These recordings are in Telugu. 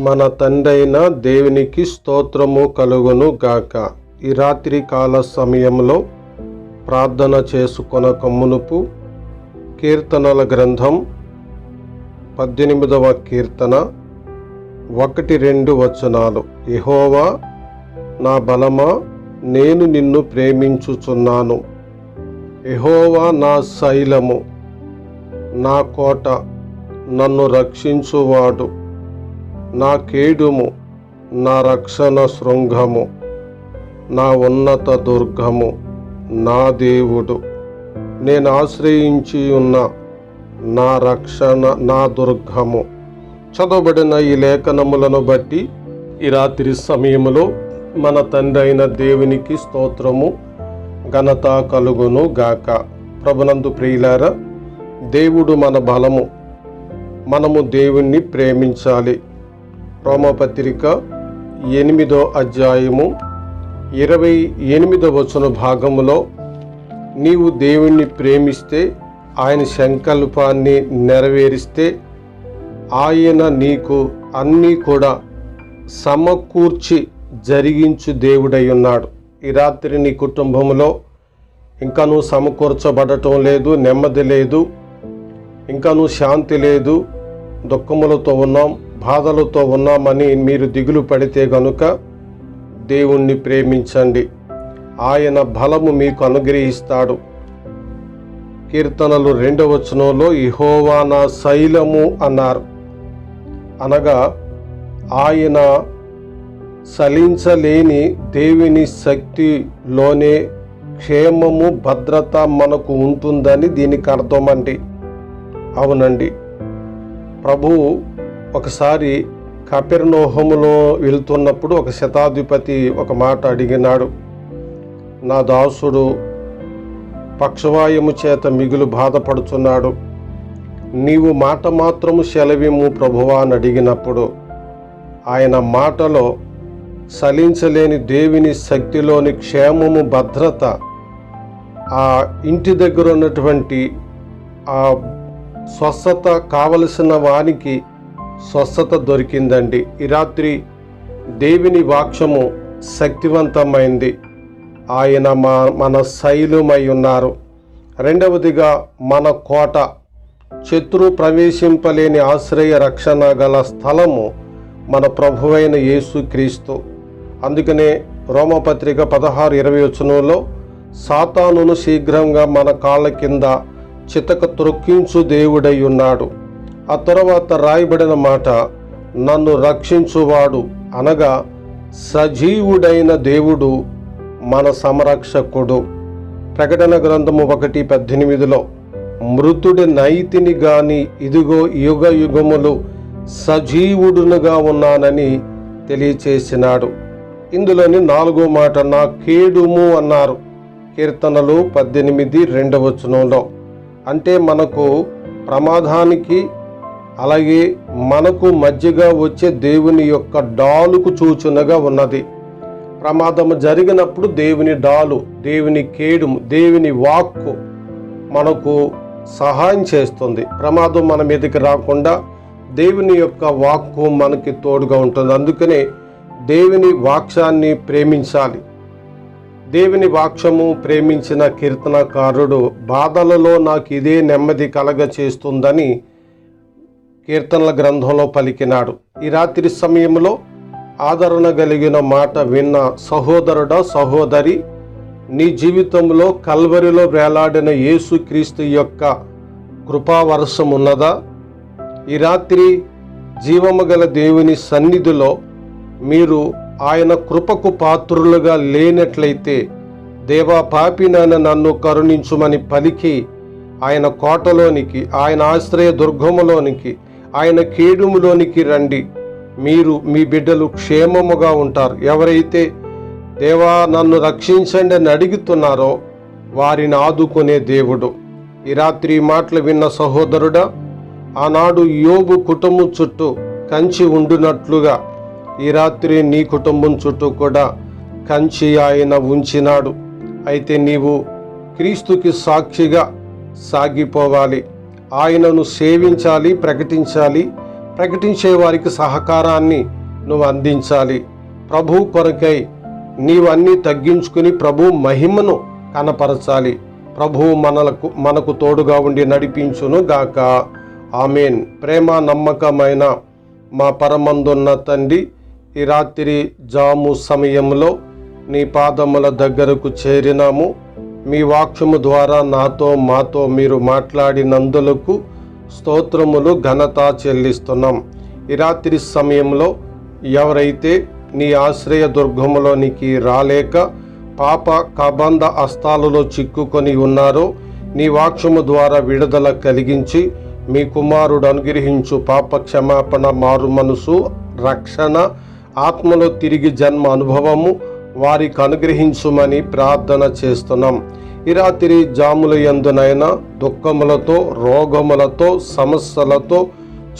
మన తండ్రైన దేవునికి స్తోత్రము కలుగును గాక. ఈ రాత్రి కాల సమయంలో ప్రార్థన చేసుకొనక మునుపు కీర్తనల గ్రంథం పద్దెనిమిదవ కీర్తన ఒకటి రెండు వచనాలు. ఇహోవా నా బలమా నేను నిన్ను ప్రేమించుచున్నాను. ఎహోవా నా శైలము నా కోట నన్ను రక్షించువాడు. నా కేడుము నా రక్షణ శృంగము నా ఉన్నత దుర్గము నా దేవుడు. నేను ఆశ్రయించి ఉన్న నా రక్షణ నా దుర్గము. చదవబడిన ఈ లేఖనములను బట్టి ఈ రాత్రి సమయంలో మన తండ్రి అయిన దేవునికి స్తోత్రము ఘనత కలుగును గాక. ప్రభునందు ప్రియులారా దేవుడు మన బలము మనము దేవుణ్ణి ప్రేమించాలి. రోమపత్రిక ఎనిమిదో అధ్యాయము ఇరవై ఎనిమిదో వచన భాగములో నీవు దేవుణ్ణి ప్రేమిస్తే ఆయన సంకల్పాన్ని నెరవేరిస్తే ఆయన నీకు అన్నీ కూడా సమకూర్చి జరిగించు దేవుడై ఉన్నాడు. ఈ రాత్రి నీ కుటుంబంలో ఇంకా నువ్వు సమకూర్చబడటం లేదు నెమ్మది లేదు ఇంకా నువ్వు శాంతి లేదు దుఃఖములతో ఉన్నాం. బాధలతో ఉన్నామని మీరు దిగులు పడితే గనుక దేవుణ్ణి ప్రేమించండి. ఆయన బలము మీకు అనుగ్రహిస్తాడు. కీర్తనలు రెండవ వచనంలో ఇహోవానా శైలము అన్నారు. అనగా ఆయన సలించలేని దేవుని శక్తిలోనే క్షేమము భద్రత మనకు ఉంటుందని దీనికి అర్థమండి. అవునండి. ప్రభు ఒకసారి కపిర్నోహములో వెళ్తున్నప్పుడు ఒక శతాధిపతి ఒక మాట అడిగినాడు నా దాసుడు పక్షవాయము చేత మిగులు బాధపడుతున్నాడు నీవు మాట మాత్రము సెలవిము ప్రభువా అని అడిగినప్పుడు ఆయన మాటలో సలించలేని దేవుని శక్తిలోని క్షేమము భద్రత ఆ ఇంటి దగ్గర ఉన్నటువంటి ఆ స్వస్థత కావలసిన వానికి స్వస్థత దొరికిందండి. ఈ రాత్రి దేవుని వాక్షము శక్తివంతమైంది. ఆయన మా మన శైలుమై ఉన్నారు. రెండవదిగా మన కోట శత్రు ప్రవేశింపలేని ఆశ్రయ రక్షణ గల స్థలము మన ప్రభువైన యేసుక్రీస్తు. అందుకనే రోమపత్రిక పదహారు ఇరవై వచనంలో సాతానును శీఘ్రంగా మన కాళ్ళ కింద చితక త్రొక్కించు దేవుడై ఉన్నాడు. ఆ తర్వాత రాయబడిన మాట నన్ను రక్షించువాడు అనగా సజీవుడైన దేవుడు మన సంరక్షకుడు ప్రకటన గ్రంథము ఒకటి పద్దెనిమిదిలో మృతుడి నైతిని గాని ఇదిగో యుగ యుగములు సజీవుడునుగా ఉన్నానని తెలియచేసినాడు. ఇందులోని నాలుగో మాట నా కేడుము అన్నారు. కీర్తనలు పద్దెనిమిది రెండవ వచనంలో అంటే మనకు ప్రమాదానికి అలాగే మనకు మధ్యగా వచ్చే దేవుని యొక్క డాలుకు సూచనగా ఉన్నది. ప్రమాదము జరిగినప్పుడు దేవుని డాలు దేవుని కేడుము దేవుని వాక్కు మనకు సహాయం చేస్తుంది. ప్రమాదం మన మీదకి రాకుండా దేవుని యొక్క వాక్కు మనకి తోడుగా ఉంటుంది. అందుకనే దేవుని వాక్షాన్ని ప్రేమించాలి. దేవుని వాక్షము ప్రేమించిన కీర్తనకారుడు బాధలలో నాకు ఇదే నెమ్మది కలగ చేస్తుందని కీర్తనల గ్రంథంలో పలికినాడు. ఈ రాత్రి సమయంలో ఆదరణ కలిగిన మాట విన్న సహోదరుడ సహోదరి నీ జీవితంలో కల్వరిలో వేలాడిన యేసుక్రీస్తు యొక్క కృపావర్షం ఉన్నదా? ఈ రాత్రి జీవము గల దేవుని సన్నిధిలో మీరు ఆయన కృపకు పాత్రులుగా లేనట్లయితే దేవా పాపినైన నన్ను కరుణించుమని పలికి ఆయన కోటలోనికి ఆయన ఆశ్రయ దుర్గములోనికి ఆయన కేడుములోనికి రండి. మీరు మీ బిడ్డలు క్షేమముగా ఉంటారు. ఎవరైతే దేవా నన్ను రక్షించండి అని అడుగుతున్నారో వారిని ఆదుకునే దేవుడు. ఈ రాత్రి మాటలు విన్న సహోదరుడా ఆనాడు యోగు కుటుంబం చుట్టూ కంచి ఉండునట్లుగా ఈ రాత్రి నీ కుటుంబం చుట్టూ కూడా కంచి ఆయన ఉంచినాడు. అయితే నీవు క్రీస్తుకి సాక్షిగా సాగిపోవాలి. ఆయనను సేవించాలి ప్రకటించాలి. ప్రకటించే వారికి సహకారాన్ని నువ్వు అందించాలి. ప్రభు కొరకై నీవన్నీ తగ్గించుకుని ప్రభు మహిమను కనపరచాలి. ప్రభు మనలకు మనకు తోడుగా ఉండి నడిపించును గాక. ఆమెన్. ప్రేమ నమ్మకమైన మా పరమందున్న తండ్రి ఈ రాత్రి జాము సమయంలో నీ పాదముల దగ్గరకు చేరినాము. మీ వాక్యము ద్వారా నాతో మాతో మీరు మాట్లాడినందులకు స్తోత్రములు ఘనత చెల్లిస్తున్నాం. ఈ రాత్రి సమయంలో ఎవరైతే నీ ఆశ్రయ దుర్గములోనికి రాలేక పాప కబంధ అస్తాలలో చిక్కుకొని ఉన్నారో నీ వాక్యము ద్వారా విడుదల కలిగించి మీ కుమారుడు అనుగ్రహించు పాప క్షమాపణ మారు మనసు రక్షణ ఆత్మలో తిరిగి జన్మ అనుభవము వారికి అనుగ్రహించుమని ప్రార్థన చేస్తున్నాం. ఈ రాత్రి జాముల ఎందునైనా దుఃఖములతో రోగములతో సమస్యలతో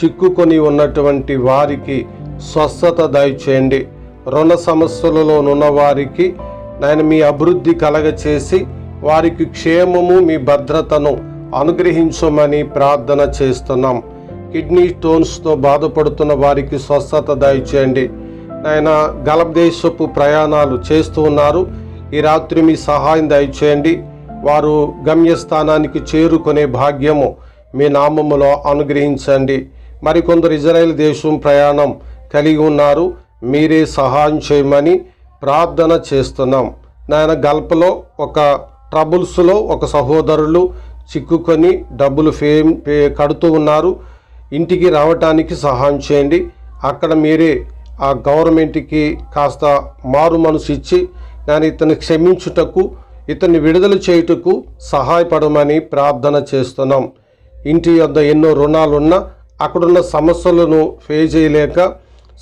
చిక్కుకొని ఉన్నటువంటి వారికి స్వస్థత దయచేయండి. రుణ సమస్యలలో ఉన్న వారికి నేను మీ అభివృద్ధి కలగచేసి వారికి క్షేమము మీ భద్రతను అనుగ్రహించమని ప్రార్థన చేస్తున్నాం. కిడ్నీ స్టోన్స్తో బాధపడుతున్న వారికి స్వస్థత దయచేయండి. ఆయన గల్ఫ్ దేశపు ప్రయాణాలు చేస్తూ ఉన్నారు. ఈ రాత్రి మీ సహాయం దయచేయండి. వారు గమ్యస్థానానికి చేరుకునే భాగ్యము మీ నామములో అనుగ్రహించండి. మరికొందరు ఇజ్రాయెల్ దేశం ప్రయాణం కలిగి ఉన్నారు. మీరే సహాయం చేయమని ప్రార్థన చేస్తున్నాం. నాయన గల్ఫ్లో ఒక ట్రబుల్స్లో ఒక సహోదరులు చిక్కుకొని డబ్బులు ఫేమ్ పే కడుతూ ఉన్నారు. ఇంటికి రావటానికి సహాయం చేయండి. అక్కడ మీరే ఆ గవర్నమెంట్కి కాస్త మారు మనసు ఇచ్చి నేను ఇతన్ని క్షమించుటకు ఇతన్ని విడుదల చేయుటకు సహాయపడమని ప్రార్థన చేస్తున్నాం. ఇంటి వద్ద ఎన్నో రుణాలున్నా అక్కడున్న సమస్యలను ఫేస్ చేయలేక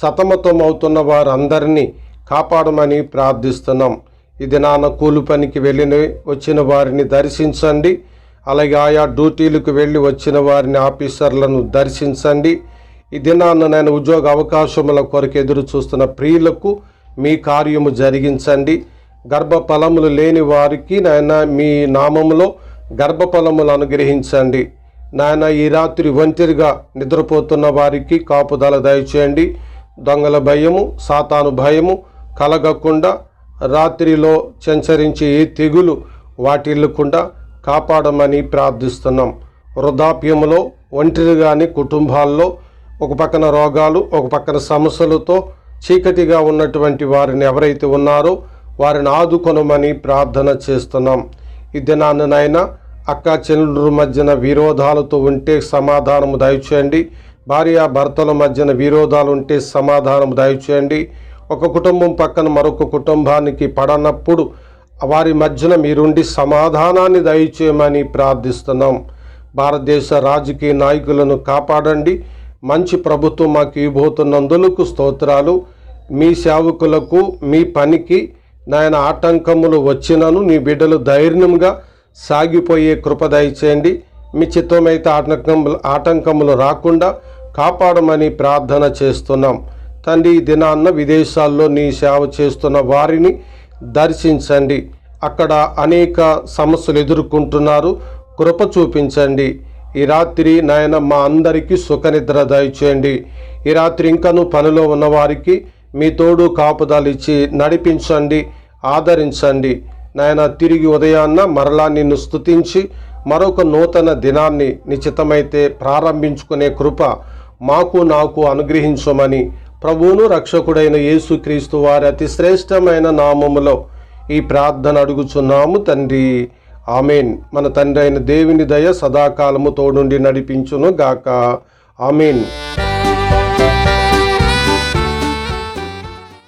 సతమతం అవుతున్న వారందరినీ కాపాడమని ప్రార్థిస్తున్నాం. ఇది నాన్న కూలి పనికి వెళ్ళిన వచ్చిన వారిని దర్శించండి. అలాగే ఆయా డ్యూటీలకు వెళ్ళి వచ్చిన వారిని ఆఫీసర్లను దర్శించండి. ఈ దినాన్న నేను ఉద్యోగ అవకాశముల కొరకు ఎదురు చూస్తున్న ప్రియులకు మీ కార్యము జరిగించండి. గర్భఫలములు లేని వారికి నాయన మీ నామములో గర్భఫలములు అనుగ్రహించండి. నాయన ఈ రాత్రి ఒంటరిగా నిద్రపోతున్న వారికి కాపుదల దయచేయండి. దొంగల భయము సాతాను భయము కలగకుండా రాత్రిలో సంచరించి ఏ తెగులు వాటిల్లకుండా కాపాడమని ప్రార్థిస్తున్నాం. వృద్ధాప్యములో ఒంటరిగాని కుటుంబాల్లో ఒక పక్కన రోగాలు ఒక పక్కన సమస్యలతో చీకటిగా ఉన్నటువంటి వారిని ఎవరైతే ఉన్నారో వారిని ఆదుకొనమని ప్రార్థన చేస్తున్నాం. ఈ దినాన్ననైనా అక్క చెల్లెళ్ళ మధ్యన విరోధాలతో ఉంటే సమాధానము దయచేయండి. భార్య భర్తల మధ్యన విరోధాలు ఉంటే సమాధానం దయచేయండి. ఒక కుటుంబం పక్కన మరొక కుటుంబానికి పడనప్పుడు వారి మధ్యన మీరుండి సమాధానాన్ని దయచేయమని ప్రార్థిస్తున్నాం. భారతదేశ రాజకీయ నాయకులను కాపాడండి. మంచి ప్రభుత్వం మాకు ఇవ్వబోతున్నందులకు స్తోత్రాలు. మీ సేవకులకు మీ పనికి నాయన ఆటంకములు వచ్చినను నీ బిడ్డలు ధైర్యంగా సాగిపోయే కృప దయచేయండి. మీ చిత్తమైతే ఆటంకములు ఆటంకములు రాకుండా కాపాడమని ప్రార్థన చేస్తున్నాం. తండ్రి ఈ దినాన్న విదేశాల్లో నీ సేవ చేస్తున్న వారిని దర్శించండి. అక్కడ అనేక సమస్యలు ఎదుర్కొంటున్నారు. కృప చూపించండి. ఈ రాత్రి నాయన మా అందరికీ సుఖనిద్ర దయచేయండి. ఈ రాత్రి ఇంకను పనిలో ఉన్నవారికి మీ తోడు కాపుదాలిచ్చి నడిపించండి ఆదరించండి. నాయన తిరిగి ఉదయాన్న మరలా నిన్ను స్తుతించి మరొక నూతన దినాన్ని నిశ్చితమైతే ప్రారంభించుకునే కృప మాకు నాకు అనుగ్రహించమని ప్రభువును రక్షకుడైన యేసుక్రీస్తు వారి అతి శ్రేష్టమైన నామములో ఈ ప్రార్థన అడుగుచున్నాము తండ్రి. ఆమెన్. మన తండ్రి అయిన దేవుని దయ సదాకాలము తోడుండి నడిపించును గాక. ఆమెన్.